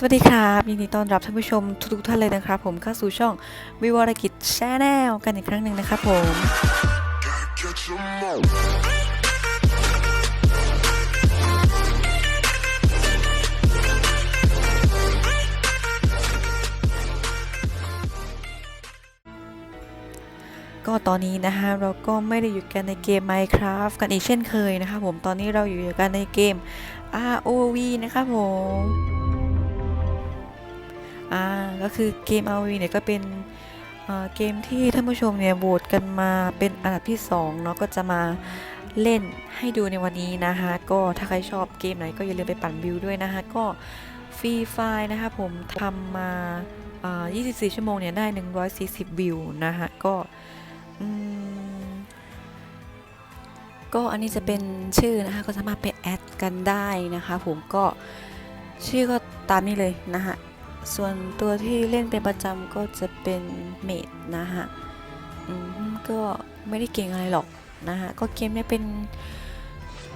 สวัสดีครับยินดีต้อนรับท่านผู้ชมทุกๆท่านเลยนะครับผมเข้าสู่ช่องวิวรกิจแชาแนลกันอีกครั้งหนึ่งนะครับผมก็ตอนนี้นะคะเราก็ไม่ได้อยู่กันในเกม Minecraft กันอีกเช่นเคยนะครับผมตอนนี้เราอยู่กันในเกม ROV นะครับผม อ่าก็คือเกม ROV เนี่ยก็เป็นเกมที่ท่านผู้ชมเนี่ยโหวตกันมาเป็นอันดับที่2เนาะก็จะมาเล่นให้ดูในวันนี้นะคะก็ถ้าใครชอบเกมไหนก็อย่าลืมไปปั่นวิวด้วยนะคะก็ฟรีไฟล์นะคะผมทำมา 24 ชั่วโมงเนี่ยได้ 140 วิวนะคะก็ก็อันนี้จะเป็นชื่อนะคะก็สามารถไปแอดกันได้นะคะผมก็ชื่อก็ตามนี้เลยนะคะ ส่วนตัวที่เล่นเป็นประจำก็จะเป็นเมดนะคะอืมก็ไม่ได้เก่งอะไรหรอกนะคะก็เกมนี้เป็น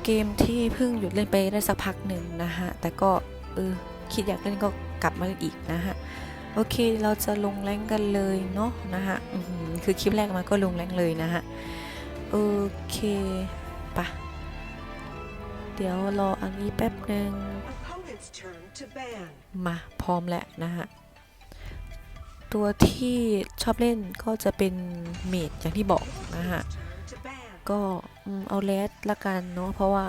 เกมที่เพิ่งหยุดเล่นไปได้สักพักหนึ่งนะคะแต่ก็เออคิดอยากเล่นก็กลับมาเล่นอีกนะคะโอเคเราจะลงแรงกันเลยเนาะนะคะคือคลิปแรกมาก็ลงแรงเลยนะคะโอเคปะเดี๋ยวรออันนี้แป๊บหนึ่ง Opponent's turn to ban. มา พร้อมแล้วนะฮะ ตัวที่ชอบเล่นก็จะเป็นเมดอย่างที่บอกนะฮะ Turn to ban. ก็อืมเอาเลสละกันเนาะเพราะว่า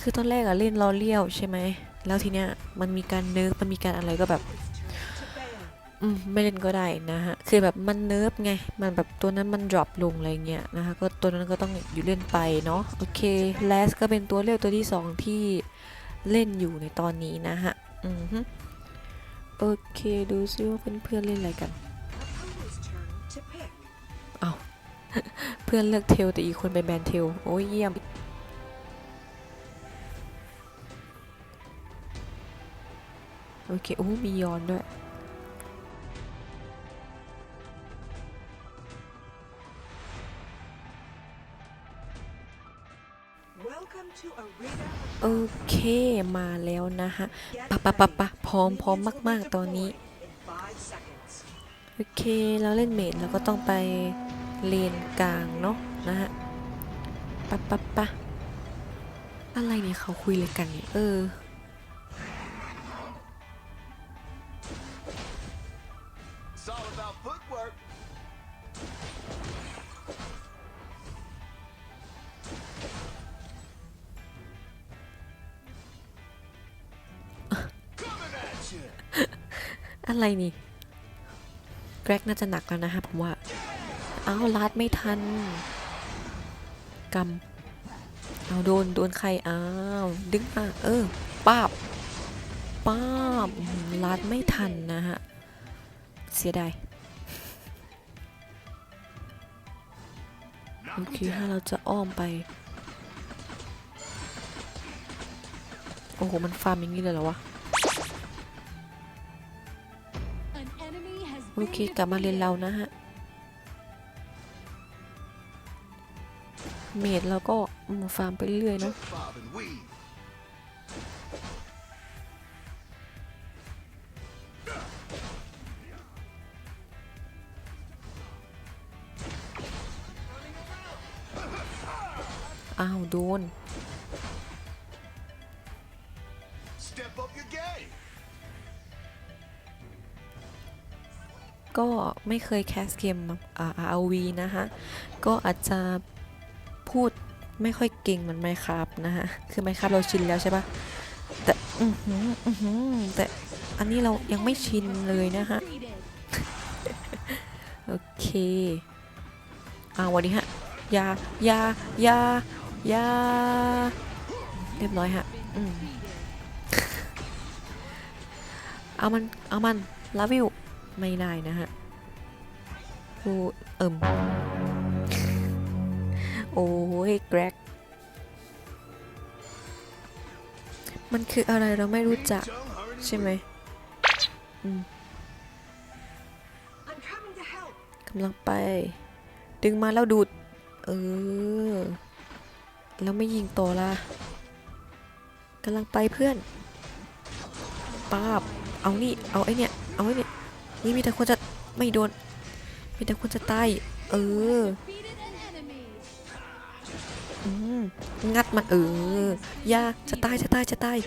คือตอนแรกอะเล่นล้อเลี้ยวใช่ไหม แล้วทีเนี้ยมันมีการเนิร์ฟมันมีการอะไรก็แบบ Opponent's turn to ban. อืมไม่เล่นก็ได้นะฮะ คือแบบมันเนิร์ฟไง มันแบบตัวนั้นมันดรอปลงอะไรเงี้ยนะคะ ก็ตัวนั้นก็ต้องอยู่เล่นไปเนาะ โอเค แลสก็เป็นตัวเลือกตัวที่สองที่ เล่นอยู่ในตอนนี้นะฮะ อือฮึโอเคดูซิว่าเพื่อนๆเล่นอะไรกัน เอาเพื่อนเลือกเทลแต่อีกคนไปแบนเทล โอ้ยเยี่ยม โอเค โอ้มียอนด้วย โอเคมาแล้วนะฮะ Get ปะปะปะ ready. ปะพร้อมพร้อม Minions will มาก be ๆตอนนี้ deployed in five seconds. โอเคเราเล่นเมดเราก็ต้องไปเลนกลางเนาะนะฮะปะปะปะอะไรเนี่ยเขาคุยอะไรกันเนี่ยเออ อะไรนี่แกรกน่าจะหนักแล้วนะฮะผมว่า อ้าวลัดไม่ทันกำเอาโดนโดนใครอ้าวดึงมาเออป้าบป้าบลัดไม่ทันนะฮะ เสียดายโอเคถ้าเราจะอ้อมไป โอ้โห มันฟาร์มอย่างนี้เลยเหรอวะ โอเคกลับมาเรียนเรานะฮะ เมดเราก็ฟาร์มไปเรื่อยๆเนาะอ้าวโดน ก็ไม่เคยแคสเกมอ่า ROV นะฮะก็อาจจะพูดไม่ค่อยเก่งเหมือนไมครับนะฮะคือไมครับเราชินแล้วใช่ปะแต่อือหืออือหือแต่อันนี้เรายังไม่ชินเลยนะฮะโอเคอ่าวันนี้ฮะยายายายาเรียบร้อยฮะอืมเอามัน เอามันลาวิว ไม่ได้นะฮะกูเอิ่ม โอ้ยแกรกมันคืออะไรเราไม่รู้จัก ใช่ไหมมกำลังไป ดึงมาแล้วดูด เออ แล้วไม่ยิงโตวละกำลังไปเพื่อนป้าบ เอานี่ เอาไอ้เนี่ย เอาไอ้เนี่ย นี่มีแต่คนจะไม่โดน มีแต่คนจะตายเออองัดมันเออยาจะตายจะตายจะตาย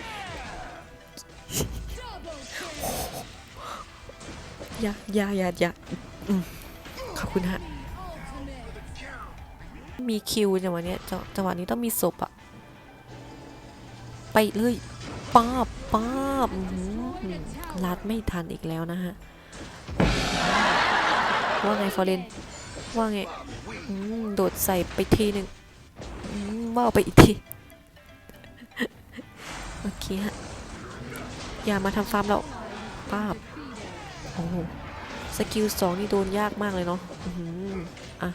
ยายายายาขอบคุณฮะ มีคิวจังหวะเนี้ยจังจังหวะนี้ต้องมีศพอะไปเลยป้าบป้าบลัดไม่ทันอีกแล้วนะฮะ ว่าไงฟอเรนว่าไงโดดใส่ไปทีหนึ่งว่าไปอีกที โอเคฮะ อย่ามาทำฟาร์มเราป้าบ โอ้สกิลสองนี่โดนยากมากเลยเนาะอือหืออะ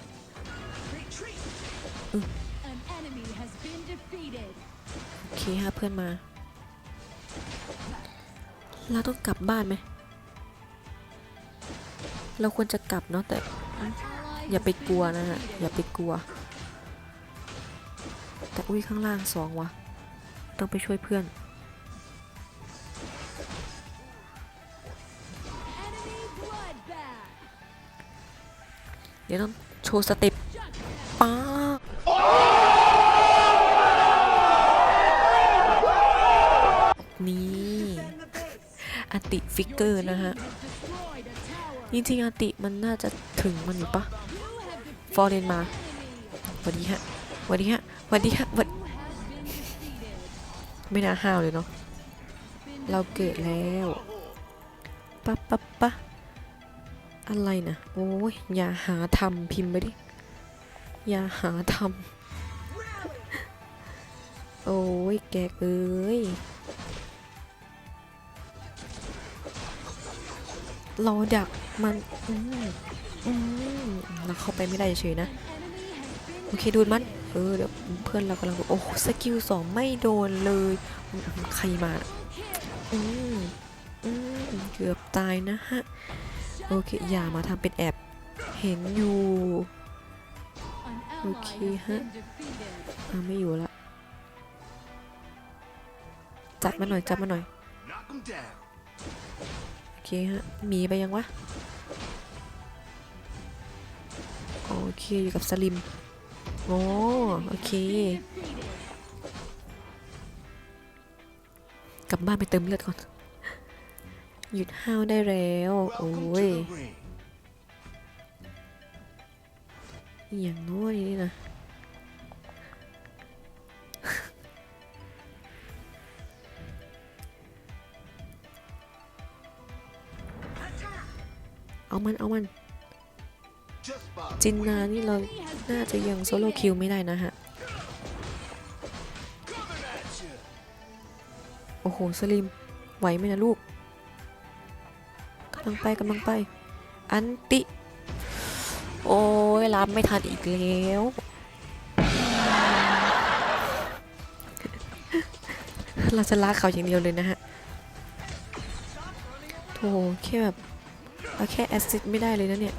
โอเคฮะเพื่อนมา เราต้องกลับบ้านไหม เราควรจะกลับเนาะแต่อย่าไปกลัวนะฮะอย่าไปกลัว แต่อุ้ยข้างล่างสองวะต้องไปช่วยเพื่อน เดี๋ยวต้องโชว์สเต็ปป้านี่อติฟิกเกอร์นะฮะ จริงๆอัติมันน่าจะถึงมันอยู่ปะฟอร์เรนมาสวัสดีฮะสวัสดีฮะสวัสดีฮะวัส Who has been defeated. ไม่น่าห้าวเลยเนาะเราเกิดแล้วปะปะปะอะไรนะโอ้ยอย่าหาทำพิมพ์ไปดิอย่าหาทำโอ้ยแกกเอ้ยเราดัก มันอืมอืมเราเข้าไปไม่ได้เฉยนะ โอเคดูมัน เออเดี๋ยวเพื่อนเรากำลังดูโอ้สกิลสองไม่โดนเลย ใครมา อืมอืมเกือบตายนะฮะ โอเค อย่ามาทำเป็นแอบเห็นอยู่ An ally Okay, has huh? been defeated. อ่าไม่อยู่ละ จับมาหน่อย จับมาหน่อย โอเคฮะ มีไปยังวะ โอเค อยู่กับสลิม โอ้โอเค กลับบ้านไปเติมเลือดก่อน หยุดห้าวได้แล้ว โอ้ยอย่างน้อยนี่นะ เอามัน เอามัน จินนานี่เราน่าจะยังโซโลคิวไม่ได้นะฮะ โอ้โห สลิม ไหวไหมนะลูกกำลังไปกำลังไป อันติ โอ้ยรับไม่ทันอีกแล้วเราจะลากเขาอย่างเดียวเลยนะฮะ โถแค่แบบเอาแค่แอสซิดไม่ได้เลยนะเนี่ย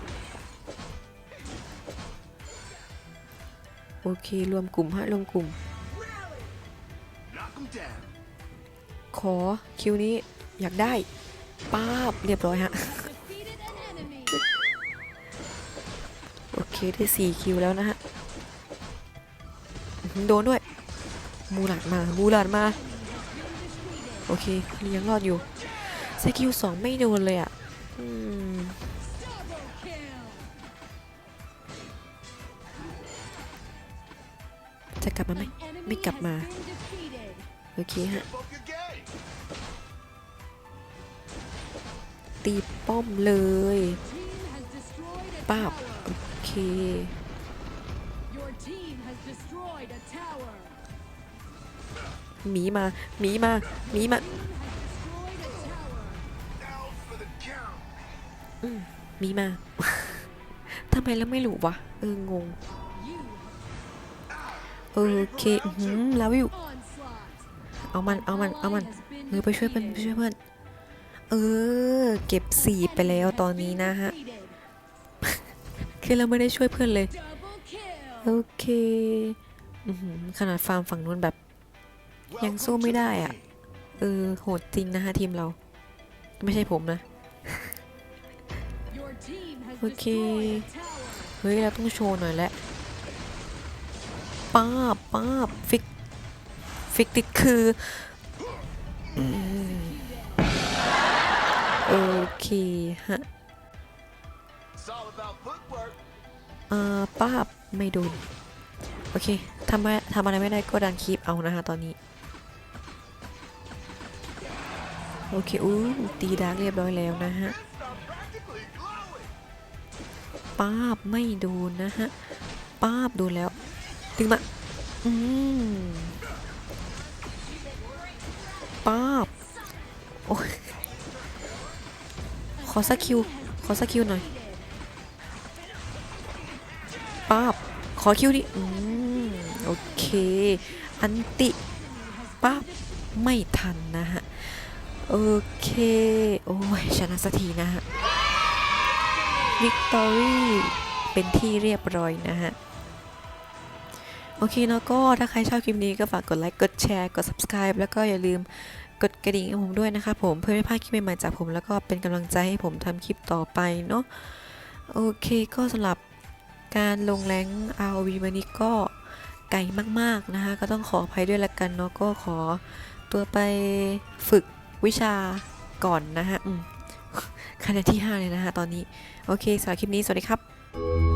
โอเค รวมกลุ่มฮะรวมกลุ่ม ขอคิวนี้อยากได้ป้าบเรียบร้อยฮะ โอเค ได้สี่คิวแล้วนะฮะ โดนด้วย มูหลาดมา มูหลาดมา โอเค ยังรอดอยู่สกิลสองไม่โดนเลยอะ อืม จะกลับมาไหมไม่กลับมา โอเคฮะ ตีป้อมเลยป้าบโอเค หมีมา หมีมา หมีมาอืมหมีมา ทำไมแล้วไม่รู้วะ เออ งง โอเคแล้วอยู่เอามันเอามันเอามัน Ally has been เออไปช่วยเพื่อนไปช่วยเพื่อนเออ เก็บสี่ไปแล้วตอนนี้นะฮะคือเราไม่ได้ช่วยเพื่อนเลย โอเคอขนาดฟาร์มฝั่งนู้นแบบ ยังสู้ไม่ได้อะเออโหดจริงนะฮะทีมเรา ไม่ใช่ผมนะ Your team has Okay. destroyed a tower. เฮ้ย เราต้องโชว์หน่อยแหละ ป้าบป้าบฟิก ฟิกติดคืออโอเคฮะอ่อป้าบไม่โดน โอเคทำอะไรทำอะไรไม่ได้ก็ดันคีบเอานะคะตอนนี้ โอเคอู้ตีดาร์กเรียบร้อยแล้วนะฮะป้าบไม่โดนนะฮะป้าบโดนแล้ว ดึงมาอืมป้าบโอ้ยขอสักคิว ขอสักคิวหน่อยป้าบขอคิวดิ อืม โอเค อันติป้าบไม่ทันนะฮะ โอเค โอ้ย ชนะสักทีนะฮะ วิกตอรี่ เป็นที่เรียบร้อยนะฮะ โอเคแล้วก็ถ้าใครชอบคลิปนี้ก็ฝากกดไลค์ กดแชร์ กด subscribe แล้วก็อย่าลืมกดกระดิ่งให้ผมด้วยนะคะผมเพื่อไม่พลาดคลิปใหม่ๆจากผมแล้วก็เป็นกำลังใจให้ผมทำคลิปต่อไปเนาะโอเคก็สำหรับการลงแรง ROV วันนี้ก็ไกลมากๆนะคะก็ต้องขออภัยด้วยละกันเนาะก็ขอตัวไปฝึกวิชาก่อนนะฮะคะแนนที่ 5 เลยนะคะตอนนี้ โอเคสำหรับคลิปนี้ สวัสดีครับ